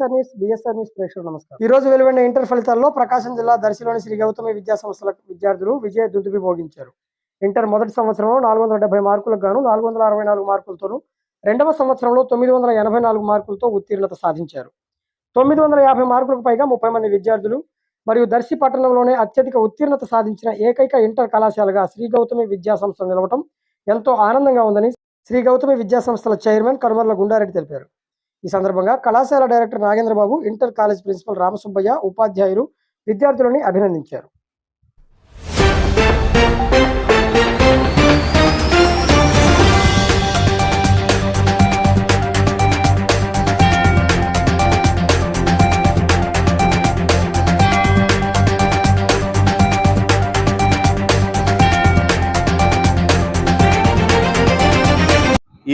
YSR news BSR news ప్రేక్షకులు నమస్కారం. ఈ రోజు వెలువడిన ఇంటర్ ఫలితాల్లో ప్రకాశం జిల్లా దర్శిలోని శ్రీ గౌతమి విద్యా సంస్థల విద్యార్థులు విజయ దుందుబి భోగించారు. ఇంటర్ మొదటి సంవత్సరంలో నాలుగు వందల డెబ్బై మార్కులకు గాను నాలుగు వందల అరవై నాలుగు మార్కులతోనూ రెండవ సంవత్సరంలో తొమ్మిది వందల ఎనభై నాలుగు మార్కులతో ఉత్తీర్ణత సాధించారు. తొమ్మిది వందల యాభై మార్కులకు పైగా ముప్పై మంది విద్యార్థులు మరియు దర్శి పట్టణంలోనే అత్యధిక ఉత్తీర్ణత సాధించిన ఏకైక ఇంటర్ కళాశాలగా శ్రీ గౌతమి విద్యా సంస్థ నిలవటం ఎంతో ఆనందంగా ఉందని శ్రీ గౌతమి విద్యా సంస్థల చైర్మన్ కనుమర్ల గుండారెడ్డి తెలిపారు. ఈ సందర్భంగా కళాశాల director Nagendrababu inter college principal Ramasubbaiah ఉపాధ్యాయులు విద్యార్థులని అభినందించారు.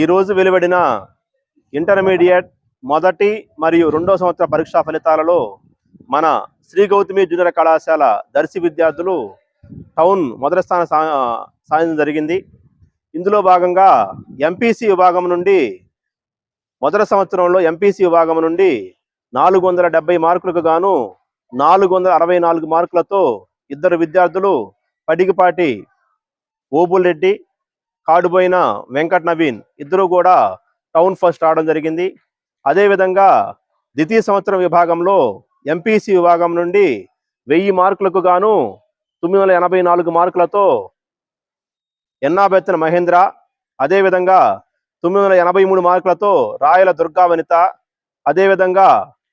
ఈరోజు వెలువడిన ఇంటర్మీడియట్ మొదటి మరియు రెండో సంవత్సర పరీక్షా ఫలితాలలో మన శ్రీ గౌతమి జూనియర్ కళాశాల దర్శి విద్యార్థులు టౌన్ మొదటి స్థానం సా సాధించడం జరిగింది. ఇందులో భాగంగా ఎంపీసీ విభాగం నుండి మొదటి సంవత్సరంలో ఎంపీసీ విభాగం నుండి నాలుగు వందల డెబ్బై మార్కులకు గాను నాలుగు వందల అరవై నాలుగు మార్కులతో ఇద్దరు విద్యార్థులు పడిగిపాటి ఓబుల్ రెడ్డి కాడుబోయిన వెంకట్ నవీన్ ఇద్దరు కూడా టౌన్ ఫస్ట్ రావడం జరిగింది. అదేవిధంగా ద్వితీయ సంవత్సరం విభాగంలో ఎంపీసీ విభాగం నుండి వెయ్యి మార్కులకు గాను తొమ్మిది వందల ఎనభై నాలుగు మార్కులతో ఎన్నాబెత్తన మహేంద్ర అదేవిధంగా తొమ్మిది వందల ఎనభై మూడు మార్కులతో రాయల దుర్గా వనిత అదేవిధంగా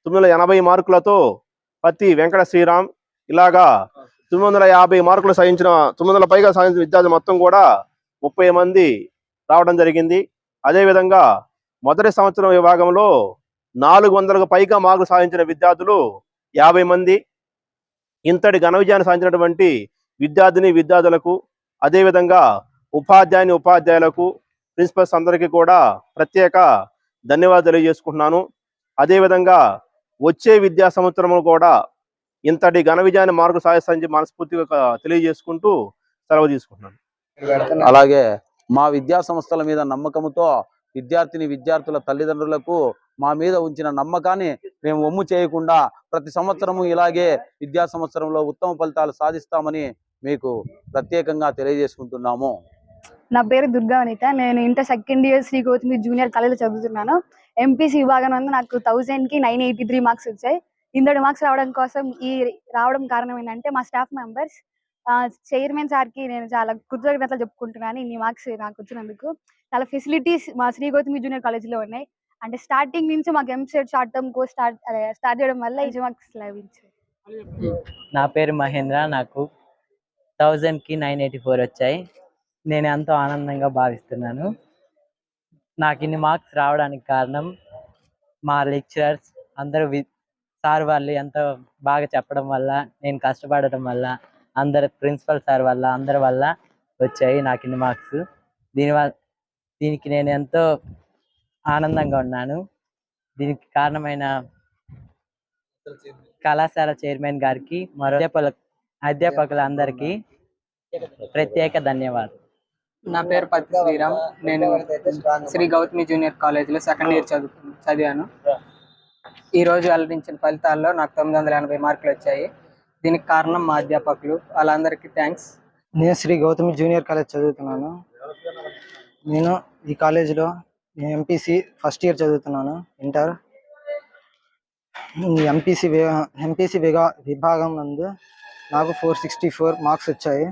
తొమ్మిది వందల ఎనభై మార్కులతో పత్తి వెంకట శ్రీరామ్ ఇలాగా తొమ్మిది వందల యాభై మార్కులు సాధించిన తొమ్మిది వందల పైగా సాధించిన విద్యార్థులు మొత్తం కూడా ముప్పై మంది రావడం జరిగింది. అదేవిధంగా మొదటి సంవత్సరం విభాగంలో నాలుగు వందలకు పైగా మార్కులు సాధించిన విద్యార్థులు యాభై మంది. ఇంతటి ఘన విజయాన్ని సాధించినటువంటి విద్యార్థిని విద్యార్థులకు అదేవిధంగా ఉపాధ్యాయుని ఉపాధ్యాయులకు ప్రిన్సిపల్స్ అందరికీ కూడా ప్రత్యేక ధన్యవాదాలు తెలియజేసుకుంటున్నాను. అదేవిధంగా వచ్చే విద్యా సంవత్సరంలో కూడా ఇంతటి ఘన విజయాన్ని మార్కు సాధిస్తానని మనస్ఫూర్తిగా తెలియజేసుకుంటూ సెలవు తీసుకుంటున్నాను. అలాగే మా విద్యా సంస్థల మీద నమ్మకంతో విద్యార్థిని విద్యార్థుల తల్లిదండ్రులకు మా మీద ఉంచిన నమ్మకాన్ని మేము ఒమ్ము చేయకుండా ప్రతి సంవత్సరము ఇలాగే విద్యా సంవత్సరంలో ఉత్తమ ఫలితాలు సాధిస్తామని మీకు ప్రత్యేకంగా తెలియజేసుకుంటున్నాము. నా పేరు దుర్గా అనిత నేను inter second year Sri Gautami junior college చదువుతున్నాను. ఎంపీసీ విభాగం నందు నాకు థౌజండ్కి నైన్ ఎయిటీ త్రీ మార్క్స్ వచ్చాయి. ఇందడు మార్క్స్ రావడం కోసం ఈ రావడం కారణం ఏంటంటే మా స్టాఫ్ మెంబర్స్ చైర్మన్ సార్కి నేను చాలా కృతజ్ఞతలు చెప్పుకుంటున్నాను. ఇన్ని మార్క్స్ నాకు వచ్చినందుకు. చాలా ఫెసిలిటీస్ మా శ్రీ గౌతమి జూనియర్ కాలేజ్లో ఉన్నాయి. అంటే స్టార్టింగ్ నుంచి మాకు EAMCET short term course start start చేయడం వల్ల ఈ మార్క్స్ లభించాయి. నా పేరు మహేంద్ర. నాకు థౌజండ్కి నైన్ ఎయిటీ ఫోర్ వచ్చాయి. నేను ఎంతో ఆనందంగా భావిస్తున్నాను. నాకు ఇన్ని మార్క్స్ రావడానికి కారణం మా లెక్చరర్స్ అందరూ సార్ వాళ్ళు ఎంతో బాగా చెప్పడం వల్ల నేను కష్టపడటం వల్ల అందరు ప్రిన్సిపల్ సార్ వల్ల అందరి వల్ల వచ్చాయి నాకు ఇన్ని మార్క్స్. దీని దీనికి నేను ఎంతో ఆనందంగా ఉన్నాను. దీనికి కారణమైన కళాశాల చైర్మన్ గారికి మరో అధ్యాపకుల అధ్యాపకులందరికీ ప్రత్యేక ధన్యవాదాలు. నా పేరు పత్తి శ్రీరామ్. నేను శ్రీ గౌతమి జూనియర్ కాలేజీలో సెకండ్ ఇయర్ చదువు చదివాను. ఈ రోజు వెల్లడించిన ఫలితాల్లో నాకు తొమ్మిది వందల ఎనభై మార్కులు వచ్చాయి. దీనికి కారణం మా అధ్యాపకులు. వాళ్ళందరికీ థ్యాంక్స్ నేను శ్రీ గౌతమి జూనియర్ కాలేజ్ చదువుతున్నాను. నేను ఈ కాలేజీలో ఎంపీసీ ఫస్ట్ ఇయర్ చదువుతున్నాను ఇంటర్. ఎంపీసీ ఎంపీసీ విభాగం నందు నాకు ఫోర్ సిక్స్టీ ఫోర్ మార్క్స్ వచ్చాయి.